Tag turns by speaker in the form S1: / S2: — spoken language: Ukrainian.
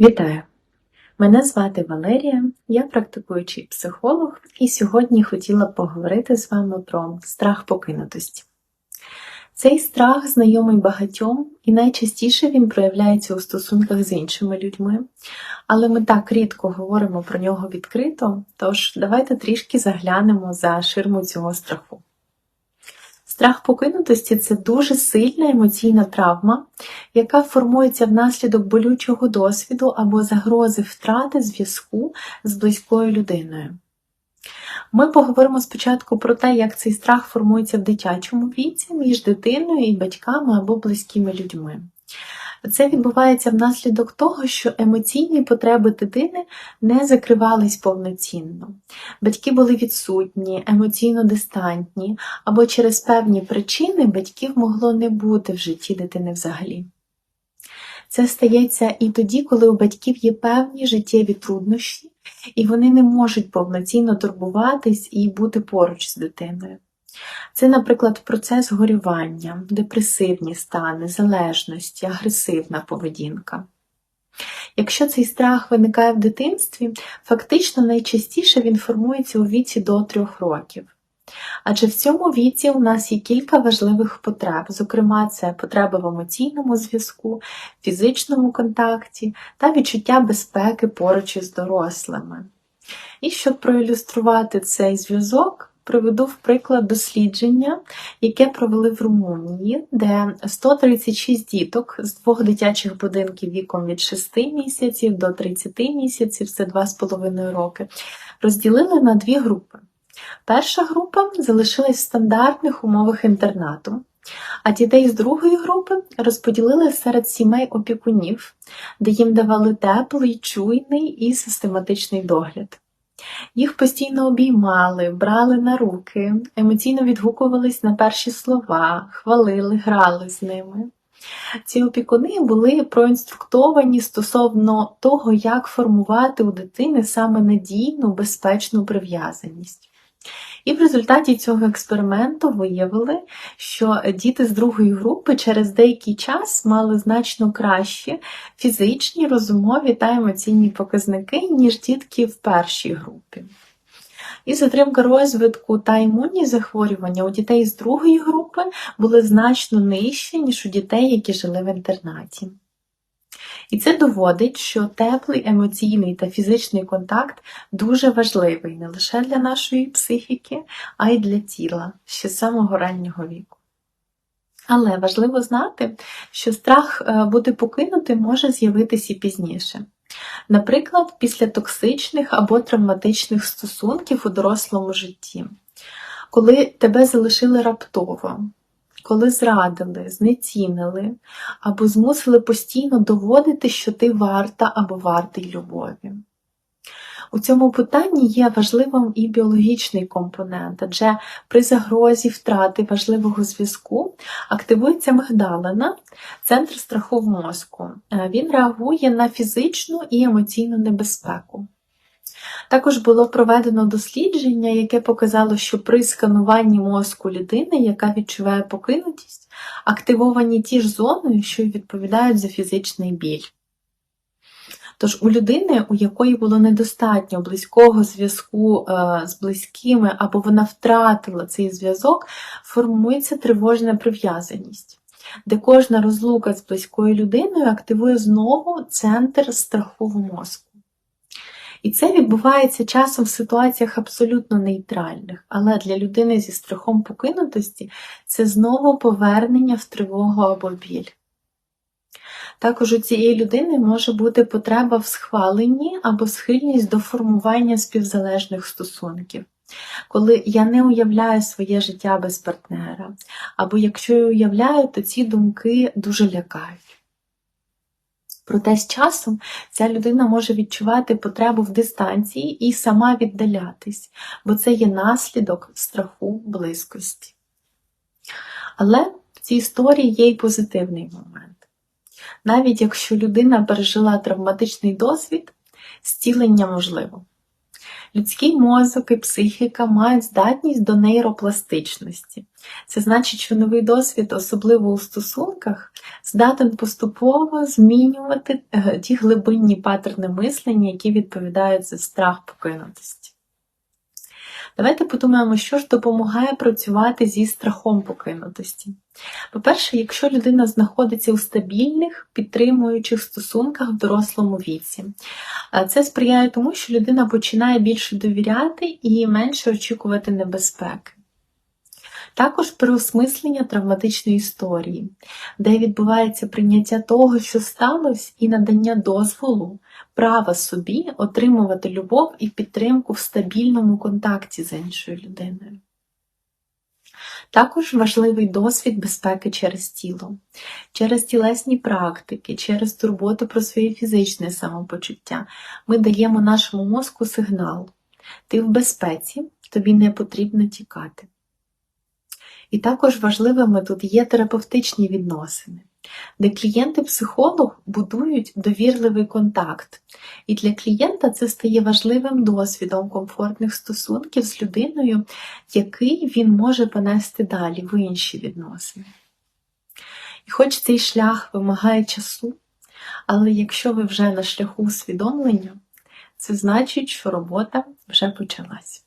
S1: Вітаю! Мене звати Валерія, я практикуючий психолог, і сьогодні хотіла поговорити з вами про страх покинутості. Цей страх знайомий багатьом, і найчастіше він проявляється у стосунках з іншими людьми, але ми так рідко говоримо про нього відкрито, тож давайте трішки заглянемо за ширму цього страху. Страх покинутості це дуже сильна емоційна травма, яка формується внаслідок болючого досвіду або загрози втрати зв'язку з близькою людиною. Ми поговоримо спочатку про те, як цей страх формується в дитячому віці між дитиною і батьками або близькими людьми. Це відбувається внаслідок того, що емоційні потреби дитини не закривались повноцінно. Батьки були відсутні, емоційно дистантні, або через певні причини батьків могло не бути в житті дитини взагалі. Це стається і тоді, коли у батьків є певні життєві труднощі, і вони не можуть повноцінно турбуватись і бути поруч з дитиною. Це, наприклад, процес горювання, депресивні стани, залежності, агресивна поведінка. Якщо цей страх виникає в дитинстві, фактично найчастіше він формується у віці до трьох років. Адже в цьому віці у нас є кілька важливих потреб, зокрема, це потреби в емоційному зв'язку, фізичному контакті та відчуття безпеки поруч із дорослими. І щоб проілюструвати цей зв'язок, приведу в приклад дослідження, яке провели в Румунії, де 136 діток з двох дитячих будинків віком від 6 місяців до 30 місяців, це 2,5 роки, розділили на дві групи. Перша група залишилась в стандартних умовах інтернату, а дітей з другої групи розподілили серед сімей опікунів, де їм давали теплий, чуйний і систематичний догляд. Їх постійно обіймали, брали на руки, емоційно відгукувались на перші слова, хвалили, грали з ними. Ці опікуни були проінструктовані стосовно того, як формувати у дитини саме надійну, безпечну прив'язаність. І в результаті цього експерименту виявили, що діти з другої групи через деякий час мали значно кращі фізичні, розумові та емоційні показники, ніж дітки в першій групі. І затримка розвитку та імунні захворювання у дітей з другої групи були значно нижчі, ніж у дітей, які жили в інтернаті. І це доводить, що теплий емоційний та фізичний контакт дуже важливий не лише для нашої психіки, а й для тіла ще з самого раннього віку. Але важливо знати, що страх е, бути покинутим може з'явитися і пізніше. Наприклад, після токсичних або травматичних стосунків у дорослому житті, коли тебе залишили раптово, коли зрадили, знецінили або змусили постійно доводити, що ти варта або вартий любові. У цьому питанні є важливим і біологічний компонент, адже при загрозі втрати важливого зв'язку активується мигдалина, центр страху в мозку. Е, він реагує на фізичну і емоційну небезпеку. Також було проведено дослідження, яке показало, що при скануванні мозку людини, яка відчуває покинутість, активовані ті ж зони, що й відповідають за фізичний біль. Тож у людини, у якої було недостатньо близького зв'язку е, з близькими, або вона втратила цей зв'язок, формується тривожна прив'язаність, де кожна розлука з близькою людиною активує знову центр страху в мозку. І це відбувається часом в ситуаціях абсолютно нейтральних, але для людини зі страхом покинутості це знову повернення в тривогу або біль. Також у цієї людини може бути потреба в схваленні або схильність до формування співзалежних стосунків. Коли я не уявляю своє життя без партнера, або якщо я уявляю, то ці думки дуже лякають. Проте з часом ця людина може відчувати потребу в дистанції і сама віддалятись, бо це є наслідок страху близькості. Але в цій історії є й позитивний момент. Навіть якщо людина пережила травматичний досвід, зцілення можливо. Людський мозок і психіка мають здатність до нейропластичності. Це значить, що новий досвід, особливо у стосунках, здатен поступово змінювати е, ті глибинні паттерни мислення, які відповідають за страх покинутості. Давайте подумаємо, що ж допомагає працювати зі страхом покинутості. По-перше, якщо людина знаходиться у стабільних, підтримуючих стосунках в дорослому віці, це сприяє тому, що людина починає більше довіряти і менше очікувати небезпеки. Також переосмислення травматичної історії, де відбувається прийняття того, що сталося, і надання дозволу, права собі отримувати любов і підтримку в стабільному контакті з іншою людиною. Також важливий досвід безпеки через тіло, через тілесні практики, через турботу про своє фізичне самопочуття. Ми даємо нашому мозку сигнал. Ти в безпеці, тобі не потрібно тікати. І також важливими тут є терапевтичні відносини, де клієнт і психолог будують довірливий контакт. І для клієнта це стає важливим досвідом комфортних стосунків з людиною, який він може понести далі в інші відносини. І хоч цей шлях вимагає часу, але якщо ви вже на шляху усвідомлення, це значить, що робота вже почалась.